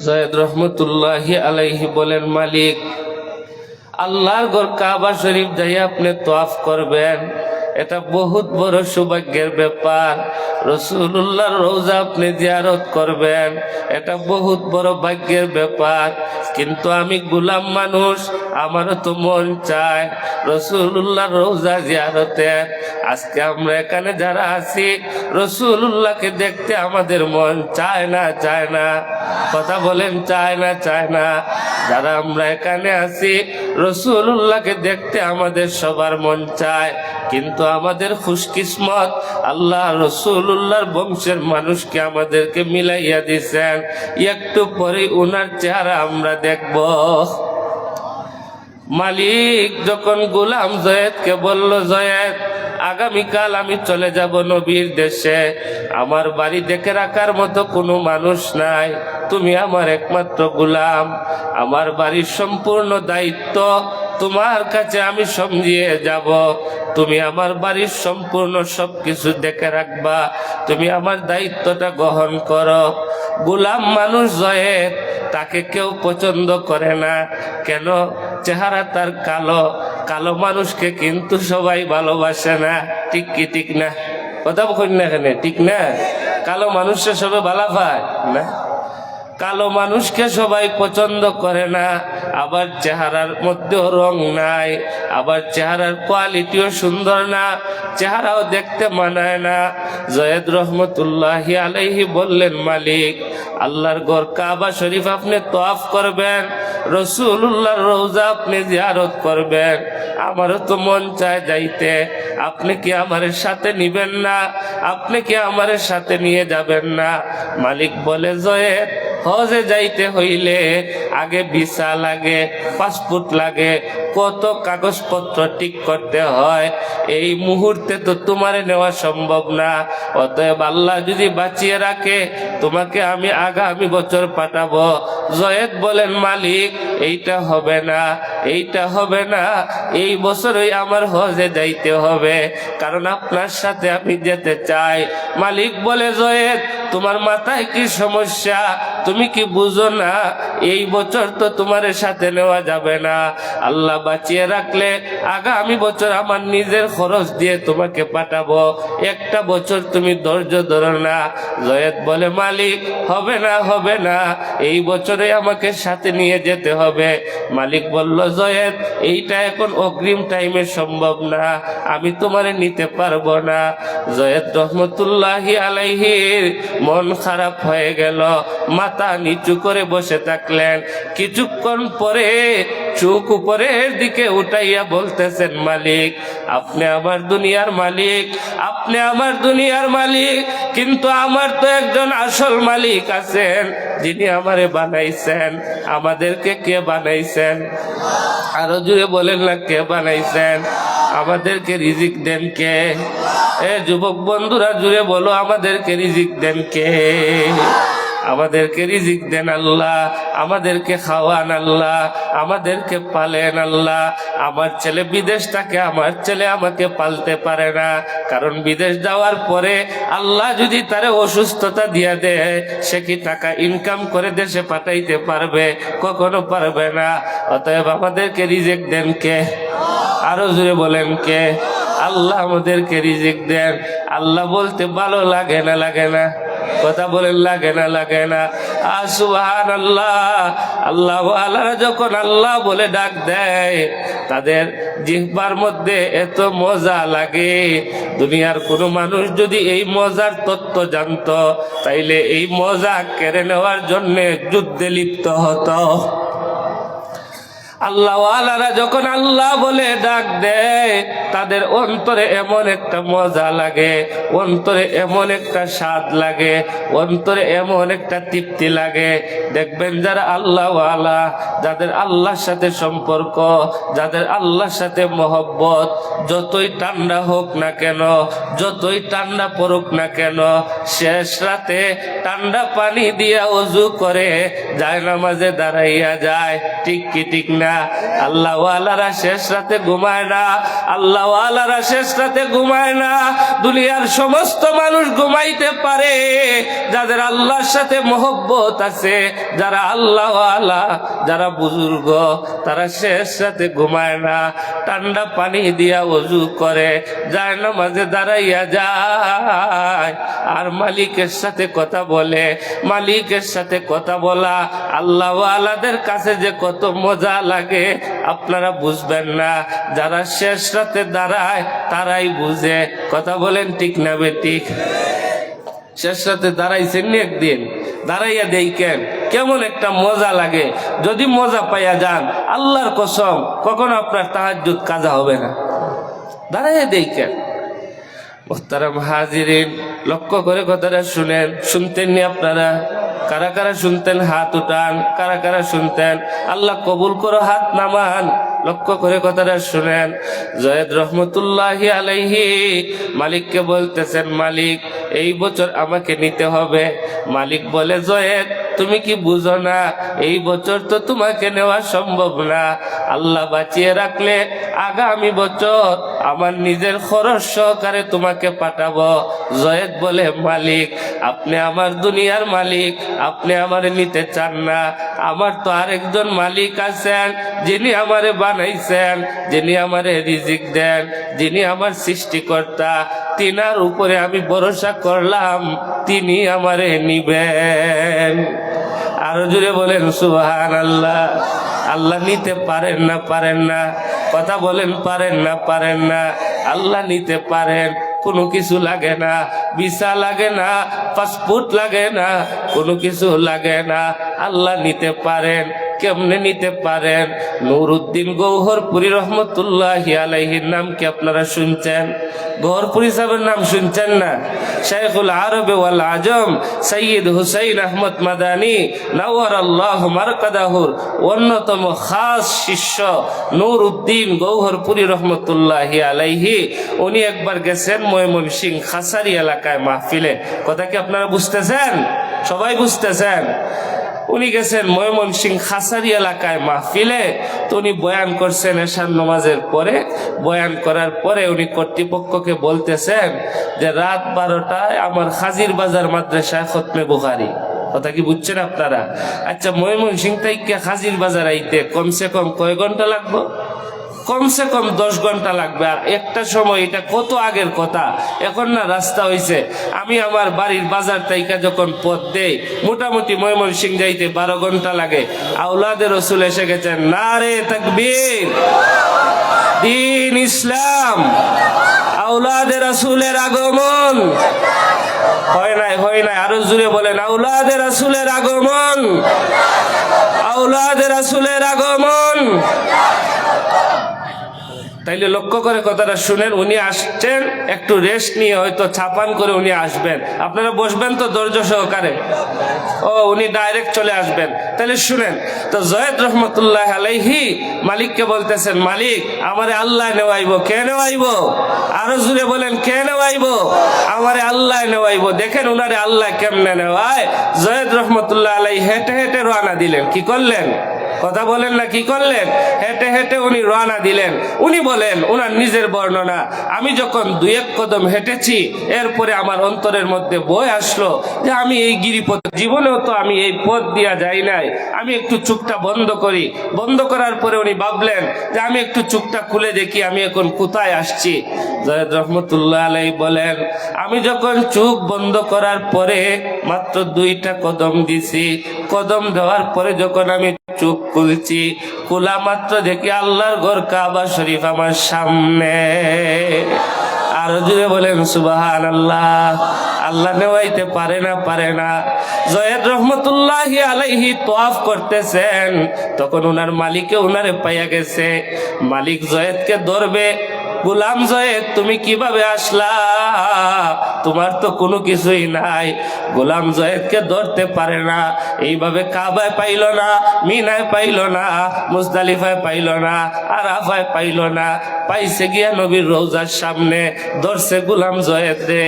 জয়েদ রহমতুল্লাহি আলাইহি বলেন মালিক আল্লাহর গর কাবা শরীফ যাই আপনি তোয়াফ করবেন। এটা বহুত বড় সৌভাগ্যের ব্যাপার। রসুল্লাহর রোজা আপনি জিয়ারত করবেন, এটা বহুত বড় ভাগ্যের ব্যাপার। কিন্তু আমি গুলাম মানুষ, আমারও তো মন চায় রসুল্লাহর রোজা জিয়ারতের। আজকে আমরা এখানে যারা আছি রসুল্লাহকে দেখতে আমাদের মন চায় না চায় না। কথা বলেন, চায় না চায় না। যারা আমরা এখানে আছি রসুল্লাহকে দেখতে আমাদের সবার মন চায়। কিন্তু আমাদের খুশকিসমত আল্লাহ রসুল্লাহর বংশের মানুষকে আমাদেরকে মিলাইয়া দিছেন। একটু পরে ওনার চেহারা আমরা দেখব। মালিক যখন গোলাম জয়েদকে বলল, জয়েদ, আগামীকাল আমি চলে যাব নবীর দেশে। আমার বাড়ি দেখে রাখার মতো কোনো মানুষ নাই। তুমি আমার একমাত্র গোলাম। আমার বাড়ির সম্পূর্ণ দায়িত্ব তোমার কাছে আমি সমঝিয়ে যাব। তুমি আমার বাড়ির সম্পূর্ণ সব কিছু দেখে রাখবা। তুমি আমার দায়িত্বটা গ্রহণ করো। গোলাম মানুষ জয়েদ তাকে কেউ পছন্দ করে না। কেন? চেহারা তার কালো। কালো মানুষকে কিন্তু সবাই ভালোবাসে না। ঠিক কি, ঠিক না? কথা বলেন না এখানে ঠিক না? কালো মানুষকে সবাই ভালো পায় না? কালো মানুষকে সবাই পছন্দ করে না। আবার চেহারার মধ্যেও রং নাই, আবার চেহারার কোয়ালিটিও সুন্দর না, চেহারাও দেখতে মানায় না। জয়েদ রহমতুল্লাহি আলাইহি বললেন, মালিক, আল্লাহর গর কাবা শরীফ আপনি তফ করবেন রসুল্লাহর রোজা আপনি জিয়ারত করবেন। আমারও তো মন চায় যাইতে, আপনি কি আমার সাথে নিবেন না? আপনি কি আমার সাথে নিয়ে যাবেন না? মালিক বলে, জয়েদ হজে যাইতে হইলে আগে ভিসা লাগে, পাসপোর্ট লাগে, কত কাগজপত্র ঠিক করতে হয়, এই মুহূর্তে তো তোমারে নেওয়া সম্ভব না। অতএব আল্লাহ যদি বাঁচিয়ে রাখে, তোমাকে আমি আগামী বছর পাঠাবো। জয়েদ বলেন, মালিক, এইটা হবে না, এইটা হবে না, এই বছরই আমার হজে যাইতে হবে, কারণ আপনার সাথে আমি যেতে চাই। মালিক বলে, জয়েদ তোমার মাথায় কি সমস্যা? তুমি কি বুঝো না? এই বছর তো তোমার সাথে নেওয়া যাবে না। আল্লাহ বাঁচিয়ে রাখলে আগামী বছর আমার নিজের খরচ দিয়ে তোমাকে পাঠাবো। একটা বছর তুমি ধৈর্য ধরো না। জয়েদ বলে, মালিক, হবে না হবে না। এই বছরে আমাকে সাথে নিয়ে যেতে হবে। মালিক বলল, জয়েদ, এইটা এখন অগ্রিম টাইমে সম্ভব না। আমি তোমারে নিতে পারব না। জয়েদ রহমতুল্লাহি আলাইহির মন খারাপ হয়ে গেল। মাথা নিচু করে বসে থাকলেন। কিছুক্ষণ পরে চোখ উপরের দিকে উঠাইয়া বলতেছেন, মালিক, আপনি আমার দুনিয়ার মালিক, আপনি আমার দুনিয়ার মালিক, কিন্তু আমার তো একজন আসল মালিক আছেন যিনি আমারে বানাইছেন। আমাদেরকে কে বানাইছেন? আরও জুড়ে বলেন না, কে বানাইছেন? আমাদেরকে রিজিক দেন কে? এ যুবক বন্ধুরা, জুড়ে বলো, আমাদেরকে রিজিক দেন কে? আমাদেরকে রিজিক দেন আল্লাহ, আমাদেরকে খাওয়ান আল্লাহ, আমাদেরকে পালেন আল্লাহ। আমার ছেলে বিদেশ থাকে, আমার ছেলে আমাকে পালতে পারে না। কারণ বিদেশ যাওয়ার পরে আল্লাহ যদি তারে অসুস্থতা দিয়া দেয়, সে কি টাকা ইনকাম করে দেশে পাঠাইতে পারবে? কখনো পারবে না। অতএব আমাদেরকে রিজেক্ট দেন কে? আরও জুড়ে বলেন কে? আল্লাহ আমাদেরকে রিজিক দেন। আল্লাহ বলতে ভালো লাগে না লাগে না। কথা বলেন, লাগে না লাগে না। আসুহান আল্লাহ আল্লাহ আল্লাহ যখন আল্লাহ বলে ডাক দেয়, তাদের জিহ্বার মধ্যে এত মজা লাগে। দুনিয়ার কোনো মানুষ যদি এই মজার তত্ত্ব জানতো, তাইলে এই মজা কেড়ে নেওয়ার জন্য যুদ্ধে লিপ্ত হতো। আল্লাহওয়ালারা যখন আল্লাহ বলে ডাক দেয়, তাদের অন্তরে এমন একটা মজা লাগে, অন্তরে এমন একটা স্বাদ লাগে, অন্তরে এমন একটা তৃপ্তি লাগে। দেখবেন যারা আল্লাহওয়ালা, যাদের আল্লাহর সাথে সম্পর্ক, যাদের আল্লাহর সাথে মহব্বত, যতই ঠান্ডা হোক না কেন, যতই ঠান্ডা পড়ুক না কেন, শেষ রাতে ঠান্ডা পানি দিয়া অজু করে যায় নামাজে দাঁড়াইয়া যায়, ঠিক কি ঠিক না? আল্লাহ আল্লাহরা শেষ রাতে ঘুমায় না আল্লাহ আল্লাহ শেষ রাতে ঘুমায় না। দুনিয়ার সমস্ত মানুষ ঘুমাইতে পারে, যাদের আল্লাহর সাথে মহব্বত আছে, যারা যারা বুজুর্গ, তারা শেষ রাতে ঘুমায় না। ঠান্ডা পানি দিয়া অজু করে, যায় না মাঝে দাঁড়াইয়া যায়। আর মালিকের সাথে কথা বলে, মালিকের সাথে কথা বলা আল্লাহ আলাদের কাছে যে কত মজা লাগে আপনারা বুঝবেন না। যারা শেষ রাতে দাঁড়ায়, তারাই বুঝে। কথা বলেন ঠিক না বেঠিক শেষ রাতে দাঁড়াইছেন একদিন? দাঁড়াইয়া দেই কেন কেমন একটা মজা লাগে। যদি মজা পাইয়া যান, আল্লাহর কসম, কখনো আপনার তাহাজুদ কাজা হবে না। দাঁড়াইয়া দেই কেন মোহতারাম হাজিরিন, লক্ষ্য করে কথাটা শুনেন। শুনতেননি আপনারা? কারা কারা শুনতেন হাত উঠান, কারা কারা শুনতেন, আল্লাহ কবুল করো হাত নামান, লক্ষ্য করে কথাটা শুনেন। জয়েদ রহমতুল্লাহ আলাইহি মালিককে বলতেছেন, মালিক, এই বছর আমাকে নিতে হবে। মালিক বলে, জয়েদ, তুমি কি বুঝো না, এই বছর তো তোমাকে নেওয়া সম্ভব না। আল্লাহ বাঁচিয়ে রাখলে আগামী বছর আমার নিজের খরচ সহকারে তোমাকে পাঠাবো। জয়েদ বলে, মালিক আপনি আমার দুনিয়ার মালিক, আপনি আমার নিতে চান না। আমার তো আরেকজন মালিক আছেন, যিনি আমারে বানাইছেন, যিনি আমারে রিজিক দেন, যিনি আমার সৃষ্টিকর্তা। তিনার উপরে আমি ভরসা করলাম, তিনি আমারে নিবেন। আরও জুড়ে বলেন সুহান আল্লাহ আল্লাহ নিতে পারেন না পারেন না। কথা বলেন, পারেন না পারেন না। আল্লাহ নিতে পারেন কোনো কিছু লাগে না, ভিসা লাগে না, পাসপোর্ট লাগে না, কোনো কিছু লাগে না। আল্লাহ নিতে পারেন, কেমনে নিতে পারেন? নুরুদ্দিন গৌহরপুরি রহমতুল্লাহ আলাইহির নাম কি আপনারা শুনছেন? গৌহরপুরি সাহেবের নাম শুনছেন না? শেখুল আরব ওয়াল আজম সৈয়দ হুসাইন আহমদ মাদানী নওয়ার আল্লাহ মারকাদাহুর অন্যতম খাস শিষ্য নূর উদ্দিন গৌহরপুরি রহমতুল্লাহ আলাইহি। উনি একবার গেছেন ময়মন সিং খাসারি এলাকায় মাহফিলে। কথা কি আপনারা বুঝতেছেন? সবাই বুঝতেছেন? উনি গেছেন ময়মন সিং খাসারি এলাকায় মাহফিলে। তো উনি বয়ান করছেন এশার নমাজের পরে। বয়ান করার পরে উনি কর্তৃপক্ষকে বলতেছেন যে রাত বারোটায় আমার হাজির বাজার মাদ্রাসায় খতমে বুহারি কথা কি বুঝছেন আপনারা? আচ্ছা ময়মন সিং থেকে হাজির বাজার আইতে কমসে কম কয় ঘণ্টা লাগবে? কমসে কম দশ ঘণ্টা লাগবে। আর একটা সময় এটা কত আগের কথা। এখন না রাস্তা হয়েছে আমি আমার বাড়ির বাজার তাইকা যখন পথ দেই, মোটামুটি ময়মন সিং যাইতে বারো ঘণ্টা লাগে। আউলাদের রসুল এসে গেছেন না রে তাকবীর, দিন ইসলাম আউলাদের রসুলের আগমন। হয় নাই হয় নাই, আরও জুড়ে বলেন আউলাদের রসুলের আগমন আউলাদের রসুলের আগমন। তাইলে লক্ষ্য করে কথাটা শুনেন, উনি আসছেন, একটু রেস্ট নিয়ে হয়তো ছাপান করে উনি আসবেন। আপনারা বসবেন তো ধৈর্য সহকারে। ও, উনি ডাইরেক্ট চলে আসবেন। তাহলে শুনেন, তো জয়েদ রহমতুল্লাহ আলাইহি মালিককে বলতেছেন, মালিক, আমারে আল্লাহ নেওয়াইব, কে নেওয়াইব? আরও জুড়ে বলেন, কে নেওয়াইব? আমারে আল্লাহ নেওয়াইব। দেখেন উনারে আল্লাহ কেমনে নেওয়ায়। জয়েদ রহমতুল্লাহ আলাই হেঁটে হেঁটে রওনা দিলেন। কি করলেন? কথা বলেন না, কি করলেন? হেঁটে হেঁটে উনি রওনা দিলেন। উনি বলেন, ওনার নিজের বর্ণনা। আমি যখন দুই এক কদম হেঁটেছি, এরপরে আমার অন্তরের মধ্যে বই আসলো যে আমি এই গিরিপথ, জীবনেও তো আমি এই পথ দিয়া যাই নাই। আমি একটু চুপটা বন্ধ করি। বন্ধ করার পরে উনি ভাবলেন যে আমি একটু চুপটা খুলে দেখি, আমি এখন কোথায় আসছি। জয়েদ রহমতুল্লাহ আলাই বলেন, আমি যখন চোখ বন্ধ করার পরে মাত্র দুইটা কদম দিছি। কদম দেওয়ার পরে যখন আমি চোখ খুলছি খোলা মাত্র দেখি আল্লাহর ঘর কাবা শরীফ আমার সামনে। আরও জুড়ে বলেন সুবাহান আল্লাহ আল্লাহ নেওয়াইতে পারে না পারে না। জয়েদ রহমতুল্লাহ আলাইহি তোয়াফ করতেছেন, তখন ওনার মালিকে ওনারে পাইয়া গেছে। মালিক জয়েদকে ধরবে গুলাম জয়েদ, তুমি কীভাবে আসলা? তোমার তো কোনো কিছুই নাই। গোলাম জয়েদকে ধরতে পারে না। এইভাবে কাবায় পাইল না, মিনায় পাইল না, মুজদালিফায় পাইল না, আরাফায় পাইল না। পাইছে গিয়া নবীর রোজার সামনে, ধরছে গুলাম জয়েদ রে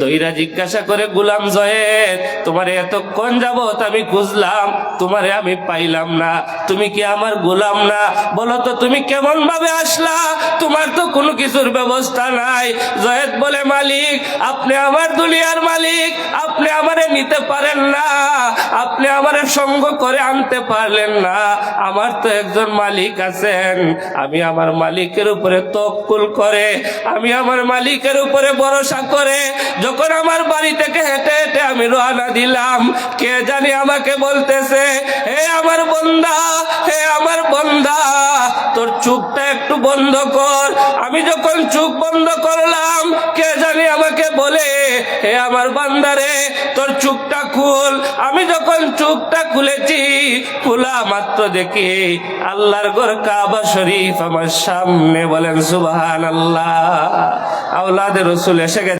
দইরা জিজ্ঞাসা করে, গুলাম জয়েদ, তোমারে এতক্ষণ যাবত আমি খুঁজলাম, তোমারে আমি পাইলাম না। তুমি কি আমার গোলাম না? বলো তো, তুমি কেমন ভাবে আসলা? তোমার তো কোনো কিছুর ব্যবস্থা নাই। জয়েদ বলে, মালিক, আপনি আমার দুনিয়ার মালিক, আপনি আমারে নিতে পারেন না। আপনি আমারে সঙ্গ করে আনতে পারলেন না। আমার তো একজন মালিক আছেন। আমি আমার মালিকের উপরে তকুল করে, আমি আমার মালিকের উপরে ভরসা করে, যখন আমার বাড়ি থেকে হেঁটে হেঁটে আমি রওনা দিলাম, কে জানি আমাকে বলতেছে, হে আমার বন্দা, হে আমার বন্দা, তোর চুপটা একটু বন্ধ কর। আমি যখন চুপ বন্ধ করলাম, কে জানি আমাকে বলে, হে আমার বান্দারে তোর চুপটা খুল। আমি যখন চুপটা খুলেছি, খোলা মাত্র দেখি আল্লাহর ঘর কাবা শরীফ আমার সামনে বলেন সুবহান আল্লাহ আওলাদের রসুল এসে গেছে।